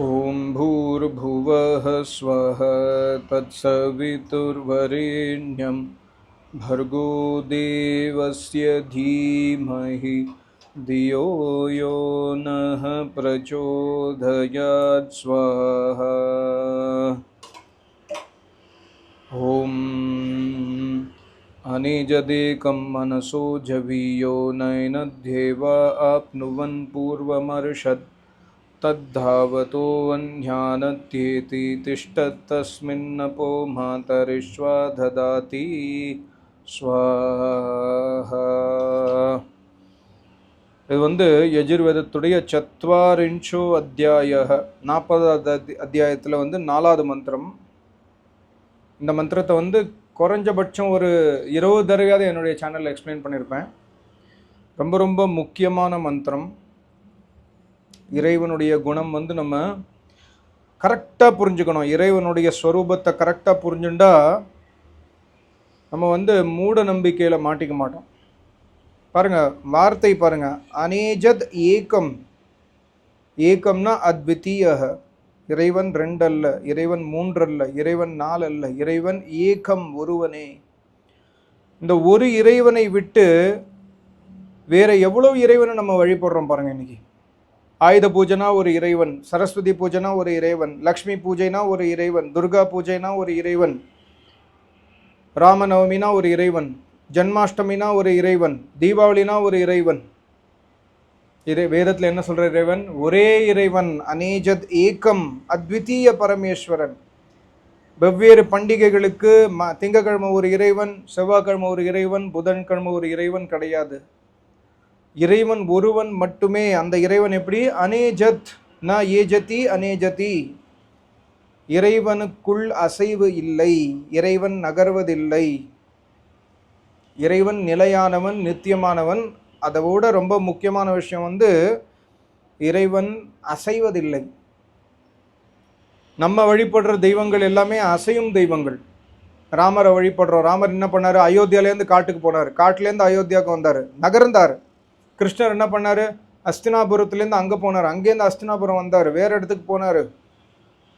ॐ भूर्भुवः स्वः तत्सवितुर्वरेण्यं भर्गो देवस्य धीमहि धियो यो नः प्रचोदयात् स्वाहा। ॐ अनिजदेकं मनसो जवीयो नयनध्येवा आप्नुवन् पूर्वमर्षत् तद्धावतोऽन्यानत्येति तिष्ठत्तस्मिन्नपो मातरिष्वा ददाति स्वाहा இது வந்து யஜுர்வேதத்துடைய சத்வாரின்ஷோ அத்தியாய நாற்பதாவது அத்தி- அத்தியாயத்தில் வந்து நாலாவது மந்திரம் இந்த மந்திரத்தை வந்து குறைஞ்சபட்சம் ஒரு இருபது தடவையாவது என்னுடைய சேனலில் எக்ஸ்பிளைன் பண்ணியிருப்பேன் ரொம்ப ரொம்ப முக்கியமான மந்திரம் இறைவனுடைய குணம் வந்து நம்ம கரெக்டாக புரிஞ்சுக்கணும். இறைவனுடைய ஸ்வரூபத்தை கரெக்டாக புரிஞ்சுண்டா நம்ம வந்து மூட நம்பிக்கையில் மாட்டிக்க மாட்டோம். பாருங்க வார்த்தை பாருங்க. அனேஜத் ஏகம் ஏக்கம்னா அத்விதீயக. இறைவன் ரெண்டல்ல இறைவன் மூன்றல்ல இறைவன் நாலல்ல இறைவன் ஏகம் ஒருவனே. இந்த ஒரு இறைவனை விட்டு வேற எவ்வளோ இறைவனை நம்ம வழிபடுறோம் பாருங்க இன்னைக்கு? ஆயுத பூஜைனா ஒரு இறைவன் சரஸ்வதி பூஜைனா ஒரு இறைவன் லக்ஷ்மி பூஜைனா ஒரு இறைவன் துர்கா பூஜைனா ஒரு இறைவன் ராமநவமினா ஒரு இறைவன் ஜன்மாஷ்டமினா ஒரு இறைவன் தீபாவளினா ஒரு இறைவன். இறை வேதத்தில் என்ன சொல்கிற இறைவன்? ஒரே இறைவன் அநேஜத் ஏகம் அத்விதீய பரமேஸ்வரன். வெவ்வேறு பண்டிகைகளுக்கு ம திங்கக்கிழமை ஒரு இறைவன் செவ்வாய்க்கிழமை ஒரு இறைவன் புதன்கிழமை ஒரு இறைவன் கிடையாது. இறைவன் ஒருவன் மட்டுமே. அந்த இறைவன் எப்படி? அனேஜத் ந ஏஜதி அனேஜதி இறைவனுக்குள் அசைவு இல்லை இறைவன் நகர்வதில்லை. இறைவன் நிலையானவன் நித்தியமானவன். அதோட ரொம்ப முக்கியமான விஷயம் வந்து இறைவன் அசைவதில்லை. நம்ம வழிபடுற தெய்வங்கள் எல்லாமே அசையும் தெய்வங்கள். ராமரை வழிபடுறோம். ராமர் என்ன பண்ணார்? அயோத்தியாலேருந்து காட்டுக்கு போனார். காட்டிலேருந்து அயோத்தியாவுக்கு வந்தார். நகர்ந்தார். கிருஷ்ணர் என்ன பண்ணார்? அஸ்தினாபுரத்துலேருந்து அங்கே போனார். அங்கேருந்து அஸ்தினாபுரம் வந்தார். வேறு இடத்துக்கு போனார்.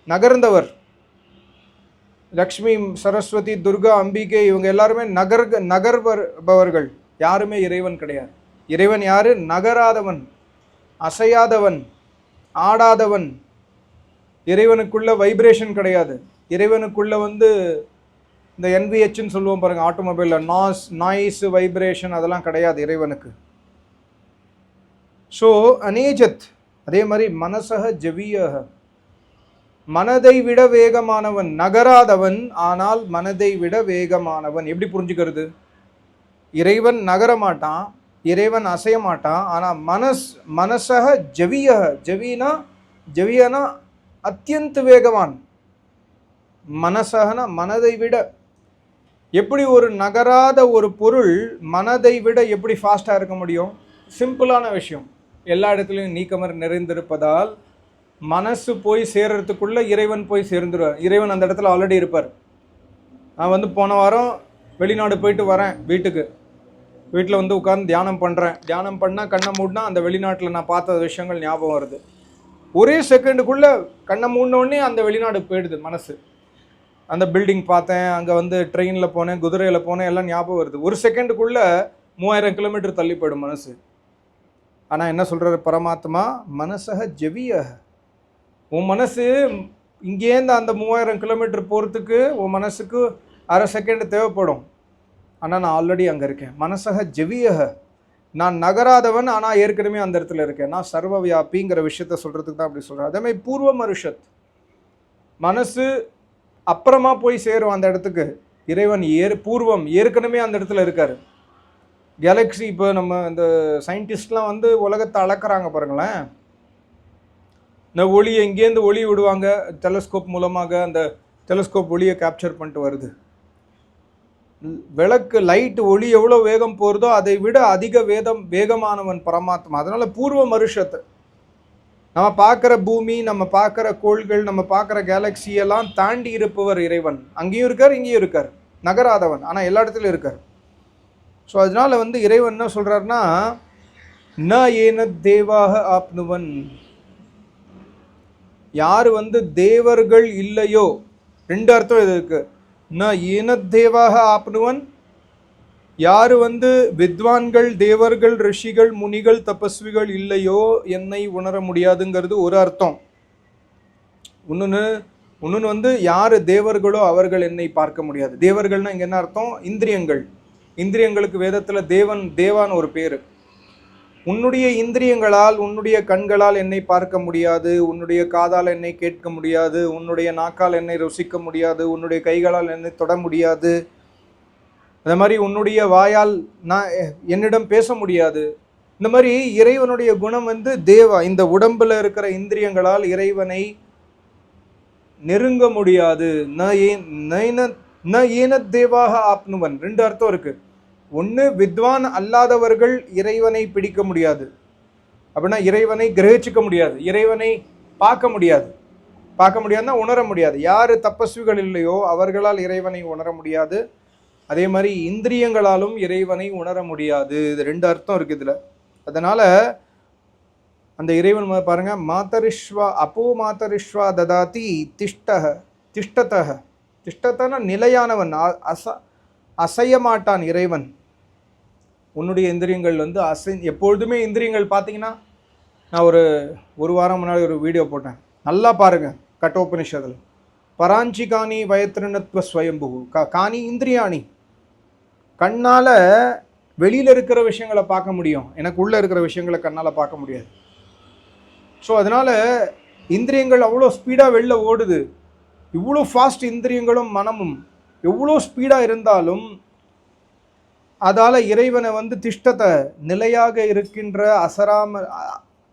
நகர்ந்தவர். லக்ஷ்மி சரஸ்வதி துர்கா அம்பிகை இவங்க எல்லாருமே நகர் நகர்பவர்கள். யாருமே இறைவன் கிடையாது. இறைவன் யார்? நகராதவன். அசையாதவன். ஆடாதவன். இறைவனுக்குள்ள வைப்ரேஷன் கிடையாது. இறைவனுக்குள்ள வந்து இந்த என்விஹெச்னு சொல்லுவோம் பாருங்கள் ஆட்டோமொபைலில். நாஸ் நாய்ஸ் வைப்ரேஷன் அதெல்லாம் கிடையாது இறைவனுக்கு. ஸோ அநேஜத் அதே மாதிரி மனசக ஜவியக மனதை விட வேகமானவன் நகராதவன் ஆனால் மனதை விட வேகமானவன். எப்படி புரிஞ்சுக்கிறது? இறைவன் நகர மாட்டான் இறைவன் அசைய மாட்டான் ஆனால் மனஸ் மனசக ஜவிய ஜவினா ஜவியனா அத்தியந்த வேகவான். மனசகனா மனதை விட. எப்படி ஒரு நகராத ஒரு பொருள் மனதை விட எப்படி ஃபாஸ்ட்டாக இருக்க முடியும்? சிம்பிளான விஷயம். எல்லா இடத்துலையும் நீக்கமர் நிறைந்திருப்பதால் மனசு போய் சேர்றதுக்குள்ள இறைவன் போய் சேர்ந்துருவார். இறைவன் அந்த இடத்துல ஆல்ரெடி இருப்பார். நான் வந்து போன வாரம் வெளிநாடு போயிட்டு வரேன் வீட்டுக்கு. வீட்டில் வந்து உட்கார்ந்து தியானம் பண்ணுறேன் தியானம் பண்ணால் கண்ணை மூடினா அந்த வெளிநாட்டில் நான் பார்த்த விஷயங்கள் ஞாபகம் வருது. ஒரே செகண்டுக்குள்ளே கண்ணை மூடின அந்த வெளிநாடு போயிடுது மனசு. அந்த பில்டிங் பார்த்தேன் அங்கே வந்து ட்ரெயினில் போனேன் குதிரையில் போனேன் எல்லாம் ஞாபகம் வருது. ஒரு செகண்டுக்குள்ளே மூவாயிரம் கிலோமீட்டர் தள்ளி போயிடும் மனசு. ஆனால் என்ன சொல்கிறார் பரமாத்மா? மனசக ஜெவிய உன் மனசு இங்கேருந்து அந்த மூவாயிரம் கிலோமீட்டர் போகிறதுக்கு உன் மனசுக்கு அரை செகண்ட் தேவைப்படும். ஆனால் நான் ஆல்ரெடி அங்கே இருக்கேன். மனசக ஜெவியக. நான் நகராதவன் ஆனால் ஏற்கனவே அந்த இடத்துல இருக்கேன். நான் சர்வ வியாபிங்கிற விஷயத்த சொல்கிறதுக்கு தான் அப்படி சொல்கிறேன் அதேமாதிரி பூர்வ மருஷத் மனசு அப்புறமா போய் சேரும் அந்த இடத்துக்கு. இறைவன் ஏர் பூர்வம் ஏற்கனவே அந்த இடத்துல இருக்கார். கேலக்ஸி இப்போ நம்ம இந்த சயின்டிஸ்ட்லாம் வந்து உலகத்தை அளக்குறாங்க பாருங்களேன். இந்த ஒளியை இங்கேருந்து ஒளி விடுவாங்க? டெலஸ்கோப் மூலமாக அந்த டெலஸ்கோப் ஒளியை கேப்சர் பண்ணிட்டு வருது. விளக்கு லைட் ஒளி எவ்வளோ வேகம் போகிறதோ அதை விட அதிக வேதம் வேகமானவன் பரமாத்மா. அதனால் பூர்வ மருஷத்தை நம்ம பார்க்குற பூமி நம்ம பார்க்குற கோள்கள் நம்ம பார்க்குற கேலக்ஸி எல்லாம் தாண்டி இருப்பவர் இறைவன். அங்கேயும் இருக்கார் இங்கேயும் இருக்கார். நகராதவன் ஆனால் எல்லா இடத்துலையும் இருக்கார். ஸோ அதனால் வந்து இறைவன் என்ன சொல்கிறாருன்னா ந ஏன தேவாக ஆப்னுவன்? யார் வந்து தேவர்கள் இல்லையோ ரெண்டு அர்த்தம் இது இருக்கு. ந ஈனத்தேவாக ஆப்னுவன்? யார் வந்து வித்வான்கள் தேவர்கள் ரிஷிகள் முனிகள் தபஸ்விகள் இல்லையோ என்னை உணர முடியாதுங்கிறது ஒரு அர்த்தம். இன்னொன்று இன்னொன்று வந்து யார் தேவர்களோ அவர்கள் என்னை பார்க்க முடியாது. தேவர்கள்னால் இங்கே என்ன அர்த்தம்? இந்திரியங்கள். இந்திரியங்களுக்கு வேதத்தில் தேவன் தேவான் ஒரு பேர். உன்னுடைய இந்திரியங்களால் உன்னுடைய கண்களால் என்னை பார்க்க முடியாது உன்னுடைய காதால் என்னை கேட்க முடியாது உன்னுடைய நாக்கால் என்னை ருசிக்க முடியாது உன்னுடைய கைகளால் என்னை தொட முடியாது. அந்த மாதிரி உன்னுடைய வாயால் நான் என்னிடம் பேச முடியாது. இந்த மாதிரி இறைவனுடைய குணம் வந்து தேவா. இந்த உடம்பில் இருக்கிற இந்திரியங்களால் இறைவனை நெருங்க முடியாது. ந ஏன் நைன- ந ஏன தேவாக ஆப்னுவன். ரெண்டு அர்த்தம் இருக்குது ஒன்று வித்வான் அல்லாதவர்கள் இறைவனை பிடிக்க முடியாது. அப்படின்னா இறைவனை கிரகிச்சிக்க முடியாது. இறைவனை பார்க்க முடியாது. பார்க்க முடியாதுன்னா உணர முடியாது. யார் தப்பஸ்விகள் இல்லையோ அவர்களால் இறைவனை உணர முடியாது. அதே மாதிரி இந்திரியங்களாலும் இறைவனை உணர முடியாது. இது ரெண்டு அர்த்தம் இருக்குது இதில். அதனால் அந்த இறைவன் பாருங்க மாதரிஷ்வா அப்போ மாதரிஷ்வா ததாதி திஷ்டக திஷ்டத்தக திஷ்டத்தன நிலையானவன் அச அசைய மாட்டான் இறைவன். உன்னுடைய இந்திரியங்கள் வந்து அசை எப்பொழுதுமே இந்திரியங்கள் பார்த்தீங்கன்னா நான் ஒரு ஒரு வாரம் முன்னாடி ஒரு வீடியோ போட்டேன். நல்லா பாருங்க கட்டோபனிஷதில் பராஞ்சி காணி வயத்திருணத்வ ஸ்வயம்பு கா காணி இந்திரியாணி. கண்ணால் வெளியில் இருக்கிற விஷயங்களை பார்க்க முடியும். எனக்கு உள்ளே இருக்கிற விஷயங்களை கண்ணால் பார்க்க முடியாது. ஸோ அதனால் இந்திரியங்கள் அவ்வளோ ஸ்பீடாக வெளில ஓடுது. இவ்வளோ ஃபாஸ்ட் இந்திரியங்களும் மனமும் எவ்வளோ ஸ்பீடாக இருந்தாலும் அதால் இறைவனை வந்து திஷ்டத்தை நிலையாக இருக்கின்ற அசராம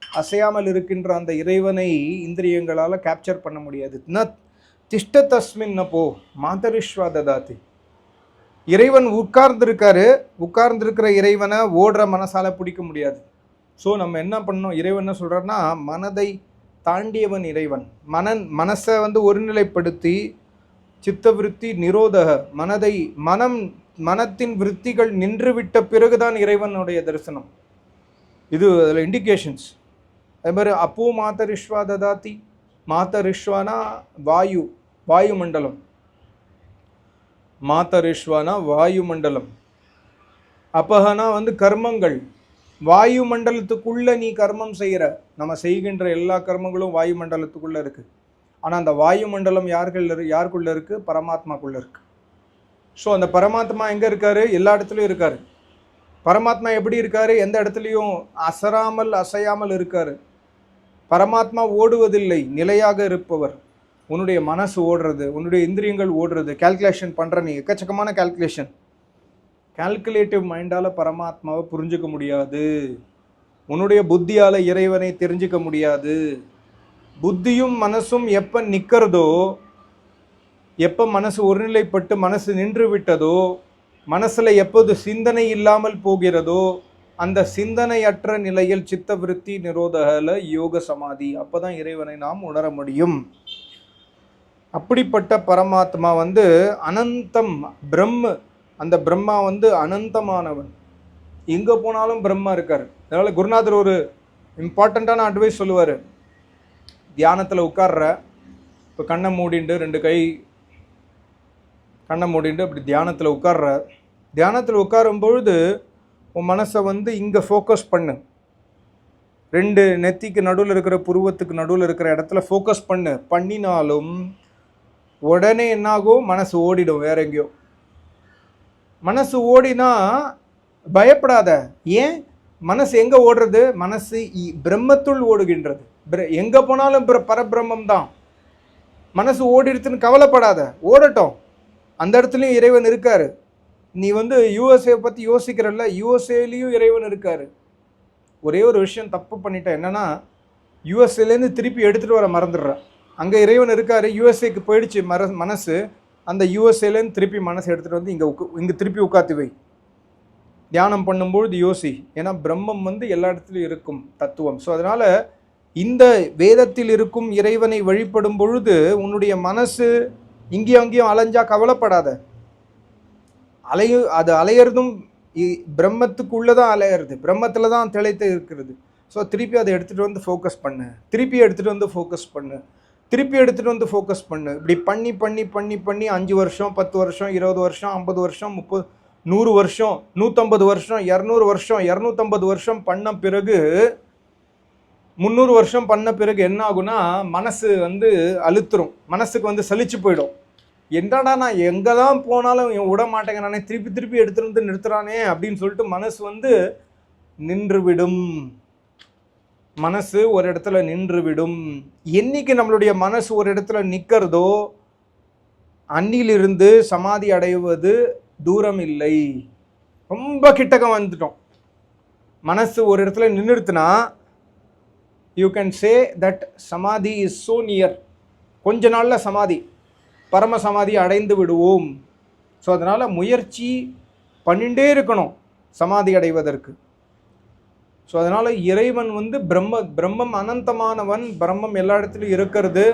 அசையாமல் இருக்கின்ற அந்த இறைவனை இந்திரியங்களால் கேப்சர் பண்ண முடியாது. ந திஷ்ட தஸ்மின் போ மாதரிஷ்வா ததாதி. இறைவன் உட்கார்ந்துருக்காரு உட்கார்ந்துருக்கிற இறைவனை ஓடுற மனசால் பிடிக்க முடியாது. ஸோ நம்ம என்ன பண்ணோம் இறைவன் என்ன சொல்கிறாருன்னா மனதை தாண்டியவன் இறைவன். மனன் மனசை வந்து ஒருநிலைப்படுத்தி சித்தவிருத்தி நிரோதக மனதை மனம் மனத்தின் விருத்திகள் நின்றுவிட்ட பிறகுதான் இறைவனுடைய தரிசனம். இது அதில் இண்டிகேஷன்ஸ் அதே மாதிரி அப்போ மாதரிஷ்வா ததாத்தி மாதரிஷ்வானா வாயு வாயு மண்டலம் மாதரிஷ்வானா வாயுமண்டலம். அப்பகனா வந்து கர்மங்கள். வாயுமண்டலத்துக்குள்ளே நீ கர்மம் செய்கிற நம்ம செய்கின்ற எல்லா கர்மங்களும் வாயுமண்டலத்துக்குள்ளே இருக்குது இருக்கு. ஆனால் அந்த வாயுமண்டலம் யார்கள் யாருக்குள்ளே இருக்குது பரமாத்மாக்குள்ளே இருக்குது ஸோ அந்த பரமாத்மா எங்கே இருக்காரு? எல்லா இடத்துலையும் இருக்காரு. பரமாத்மா எப்படி இருக்காரு? எந்த இடத்துலையும் அசராமல் அசையாமல் இருக்காரு. பரமாத்மா ஓடுவதில்லை. நிலையாக இருப்பவர். உன்னுடைய மனசு ஓடுறது உன்னுடைய இந்திரியங்கள் ஓடுறது. கால்குலேஷன் பண்ணுற நீ எக்கச்சக்கமான கால்குலேஷன் கால்குலேட்டிவ் மைண்டால் பரமாத்மாவை புரிஞ்சுக்க முடியாது. உன்னுடைய புத்தியால் இறைவனை தெரிஞ்சுக்க முடியாது. புத்தியும் மனசும் எப்போ நிற்கிறதோ எப்போ மனசு ஒருநிலைப்பட்டு மனசு நின்று விட்டதோ மனசில் எப்போது சிந்தனை இல்லாமல் போகிறதோ அந்த சிந்தனையற்ற நிலையில் சித்தவிருத்தி நிரோதகல யோக சமாதி. அப்போ தான் இறைவனை நாம் உணர முடியும். அப்படிப்பட்ட பரமாத்மா வந்து அனந்தம் பிரம்ம அந்த பிரம்மா வந்து அனந்தமானவன். எங்கே போனாலும் பிரம்மா இருக்கார். அதனால் குருநாதர் ஒரு இம்பார்ட்டண்ட்டான அட்வைஸ் சொல்லுவார். தியானத்தில் உட்கார்ற இப்போ கண்ணை மூடிண்டு ரெண்டு கை கண்ணை மூடிண்டு அப்படி தியானத்தில் உட்கார்ற தியானத்தில் உட்காரும் பொழுது உன் மனசை வந்து இங்கே ஃபோக்கஸ் பண்ணு. ரெண்டு நெத்திக்கு நடுவில் இருக்கிற புருவத்துக்கு நடுவில் இருக்கிற இடத்துல ஃபோக்கஸ் பண்ணு. பண்ணினாலும் உடனே என்னாகும்? மனசு ஓடிடும் வேற எங்கேயோ. மனசு ஓடினா பயப்படாத. ஏன்? மனசு எங்கே ஓடுறது? மனசு இ- பிரம்மத்துள் ஓடுகின்றது. பிர- போனாலும் பரபிரம்மம் தான் மனசு ஓடிடுதுன்னு கவலைப்படாத. ஓடட்டும். அந்த இடத்துலையும் இறைவன் இருக்காரு. நீ வந்து யூஎஸ்ஏ பற்றி யோசிக்கிறல்ல யூஎஸ்ஏலையும் இறைவன் இருக்காரு. ஒரே ஒரு விஷயம் தப்பு பண்ணிட்டேன். என்னன்னா யூஎஸ்ஏலேருந்து திருப்பி எடுத்துகிட்டு வர மறந்துடுறேன். அங்கே இறைவன் இருக்காரு யூஎஸ்ஏக்கு போயிடுச்சு மர மனசு. அந்த யூஎஸ்ஏலேருந்து திருப்பி மனசு எடுத்துகிட்டு வந்து இங்கே உக்கு இங்கே திருப்பி உட்காத்து வை. தியானம் பண்ணும்பொழுது யோசி. ஏன்னா பிரம்மம் வந்து எல்லா இடத்துலையும் இருக்கும் தத்துவம். ஸோ அதனால் இந்த வேதத்தில் இருக்கும் இறைவனை வழிபடும் பொழுது உன்னுடைய மனசு இங்கேயும் அங்கேயும் அலைஞ்சா கவலைப்படாத. அலைய அது அலையிறதும் இ- பிரம்மத்துக்குள்ளே தான் அலையிறது. பிரம்மத்தில் தான் திளைத்து இருக்கிறது. ஸோ திருப்பி அதை எடுத்துகிட்டு வந்து ஃபோக்கஸ் பண்ணு. திருப்பி எடுத்துகிட்டு வந்து ஃபோக்கஸ் பண்ணு. திருப்பி எடுத்துகிட்டு வந்து ஃபோக்கஸ் பண்ணு. இப்படி பண்ணி பண்ணி பண்ணி பண்ணி அஞ்சு வருஷம் பத்து வருஷம் இருபது வருஷம் ஐம்பது வருஷம் முப்பது நூறு வருஷம் நூற்றம்பது வருஷம் இரநூறு வருஷம் இரநூத்தம்பது வருஷம் பண்ண பிறகு முந்நூறு வருஷம் பண்ண பிறகு என்ன ஆகுனா மனசு வந்து அழுத்துரும். மனசுக்கு வந்து சலிச்சு போயிடும். என்னடா நான் எங்கே தான் போனாலும் இவன் விட மாட்டேங்கிறானே திருப்பி திருப்பி எடுத்துகிட்டு வந்து நிறுத்துறானே அப்படின்னு சொல்லிட்டு மனசு வந்து நின்றுவிடும். மனசு ஒரு இடத்துல நின்றுவிடும். என்னைக்கு நம்மளுடைய மனசு ஒரு இடத்துல நிற்கிறதோ அன்னிலிருந்து சமாதி அடைவது தூரம் இல்லை. ரொம்ப கிட்டக்க வந்துட்டோம். மனசு ஒரு இடத்துல நின்றுத்துனா you can say that samadhi is so near கொஞ்ச நாளில் சமாதி. பரம சமாதி அடைந்து விடுவோம். ஸோ அதனால் முயற்சி பண்ணிகிட்டே இருக்கணும் சமாதி அடைவதற்கு. ஸோ அதனால் இறைவன் வந்து பிரம்ம பிரம்மம் அனந்தமானவன் பிரம்மம் எல்லா இடத்துலையும் இருக்கிறது.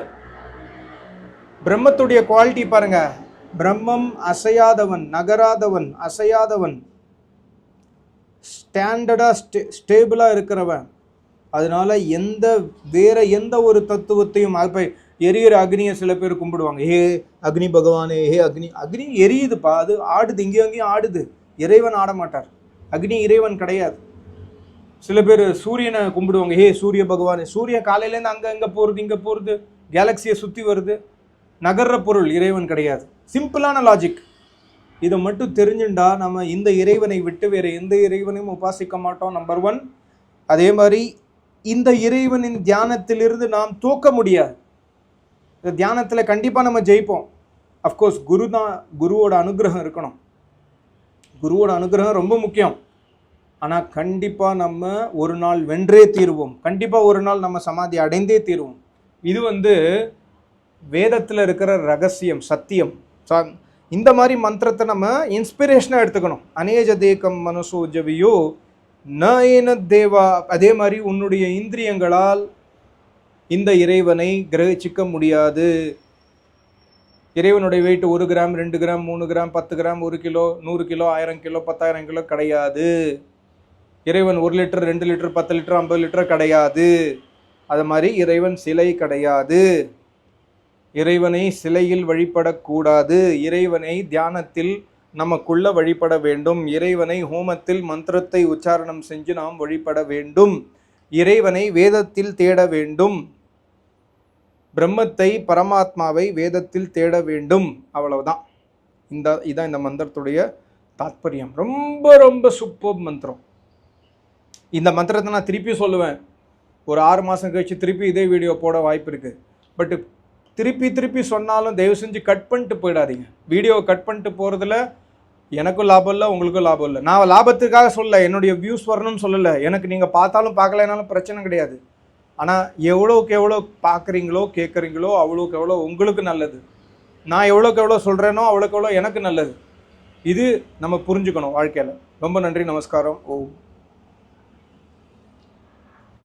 பிரம்மத்துடைய குவாலிட்டி பாருங்கள் பிரம்மம் அசையாதவன் நகராதவன் அசையாதவன். ஸ்டாண்டர்டாக ஸ்டே ஸ்டேபிளாக இருக்கிறவன். அதனால எந்த வேற எந்த ஒரு தத்துவத்தையும் இப்போ எரியிற அக்னியை சில பேர் கும்பிடுவாங்க. ஹே அக்னி பகவானே ஹே அக்னி அக்னி எரியுதுப்பா. அது ஆடுது இங்கேயும் அங்கேயும் ஆடுது. இறைவன் ஆட மாட்டார். அக்னி இறைவன் கிடையாது. சில பேர் சூரியனை கும்பிடுவாங்க. ஹே சூரிய பகவான் சூரியன் காலையிலேருந்து அங்கே அங்கே போகிறது இங்கே போகிறது கேலக்சியை சுற்றி வருது. நகர்ற பொருள் இறைவன் கிடையாது. சிம்பிளான லாஜிக் இதை மட்டும் தெரிஞ்சுண்டா நம்ம இந்த இறைவனை விட்டு வேறு எந்த இறைவனையும் உபாசிக்க மாட்டோம் நம்பர் ஒன் அதே மாதிரி இந்த இறைவனின் தியானத்திலிருந்து நாம் தூக்க முடியாது. இந்த தியானத்தில் கண்டிப்பாக நம்ம ஜெயிப்போம். அஃப்கோர்ஸ் குரு தான் குருவோட அனுகிரகம் இருக்கணும். குருவோட அனுகிரகம் ரொம்ப முக்கியம். ஆனால் கண்டிப்பாக நம்ம ஒரு நாள் வென்றே தீருவோம். கண்டிப்பாக ஒரு நாள் நம்ம சமாதி அடைந்தே தீருவோம். இது வந்து வேதத்தில் இருக்கிற ரகசியம் சத்தியம். இந்த மாதிரி மந்திரத்தை நம்ம இன்ஸ்பிரேஷனாக எடுத்துக்கணும். அநேஜ தேக்கம் மனசோ நயன தேவா? அதே மாதிரி உன்னுடைய இந்திரியங்களால் இந்த இறைவனை கிரகிச்சிக்க முடியாது. இறைவனுடைய வெயிட் ஒரு கிராம் ரெண்டு கிராம் மூணு கிராம் பத்து கிராம் ஒரு கிலோ நூறு கிலோ ஆயிரம் கிலோ பத்தாயிரம் கிலோ கிடையாது. இறைவன் ஒரு லிட்டர் ரெண்டு லிட்டர் பத்து லிட்டர் ஐம்பது லிட்டர் கிடையாது. அது மாதிரி இறைவன் சிலை கிடையாது. இறைவனை சிலையில் வழிபடக்கூடாது. இறைவனை தியானத்தில் நமக்குள்ள வழிபட வேண்டும். இறைவனை ஹோமத்தில் மந்திரத்தை உச்சாரணம் செஞ்சு நாம் வழிபட வேண்டும். இறைவனை வேதத்தில் தேட வேண்டும். பிரம்மத்தை பரமாத்மாவை வேதத்தில் தேட வேண்டும். அவ்வளவுதான். இந்த இதான் இந்த மந்திரத்துடைய தாத்பரியம். ரொம்ப ரொம்ப சூப்பர் மந்திரம். இந்த மந்திரத்தை நான் திருப்பி சொல்லுவேன். ஒரு ஆறு மாதம் கழிச்சு திருப்பி இதே வீடியோ போட வாய்ப்பு இருக்குது பட் திருப்பி திருப்பி சொன்னாலும் தயவு செஞ்சு கட் பண்ணிட்டு போயிடாதீங்க. வீடியோவை கட் பண்ணிட்டு போகிறதுல எனக்கும் லாபம் இல்லை உங்களுக்கும் லாபம் இல்லை. நான் லாபத்துக்காக சொல்லலை என்னுடைய வியூஸ் வரணும்னு சொல்லலை. எனக்கு நீங்கள் பார்த்தாலும் பார்க்கலைனாலும் பிரச்சனை கிடையாது. ஆனால் எவ்வளோக்கு எவ்வளோ பார்க்குறீங்களோ கேட்குறீங்களோ அவ்வளோக்கு எவ்வளோ உங்களுக்கு நல்லது. நான் எவ்வளோக்கு எவ்வளோ சொல்கிறேனோ அவ்வளோக்கு எவ்வளோ எனக்கு நல்லது. இது நம்ம புரிஞ்சுக்கணும் வாழ்க்கையில். ரொம்ப நன்றி நமஸ்காரம். ஓம்.